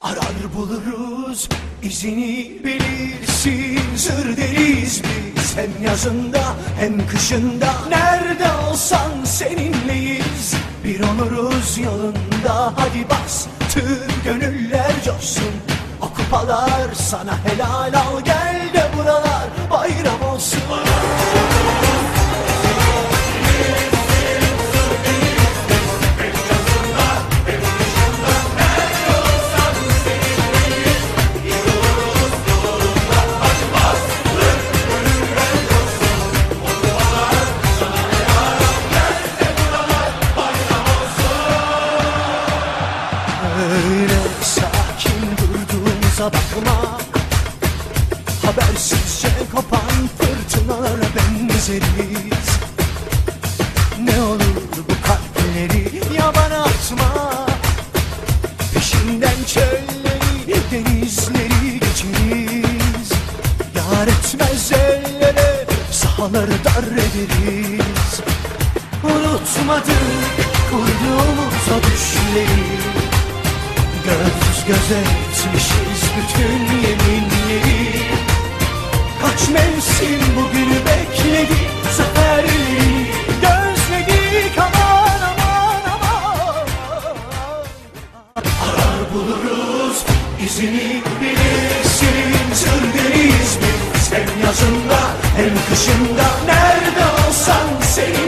Arar buluruz izini bilirsin. Sır deriz biz hem yazında hem kışında. Nerede olsan seninleyiz Bir oluruz yolunda. Hadi bas Tüm gönüller coşsun. O kupalar sana helal al Gel benzeriz Ne olur bu kalpleri yabana atma. Peşinden çölleri denizleri geçeriz. Yar etmez ellere sahaları dar ederiz. Unutmadık kurduğumuz o düşleri. Göz göze etmişiz bütün yeminleri Kaç mevsim bugünü bekledi Zaferleri gözledik aman aman aman. Arar buluruz izini bilirsin Sır deriz biz. Hem yazında hem kışında Nerede olsan seninleyiz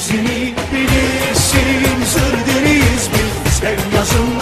izini bilirsin Sır deriz biz hem yazında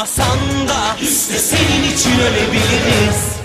Yaşamasan da de senin için ölebiliriz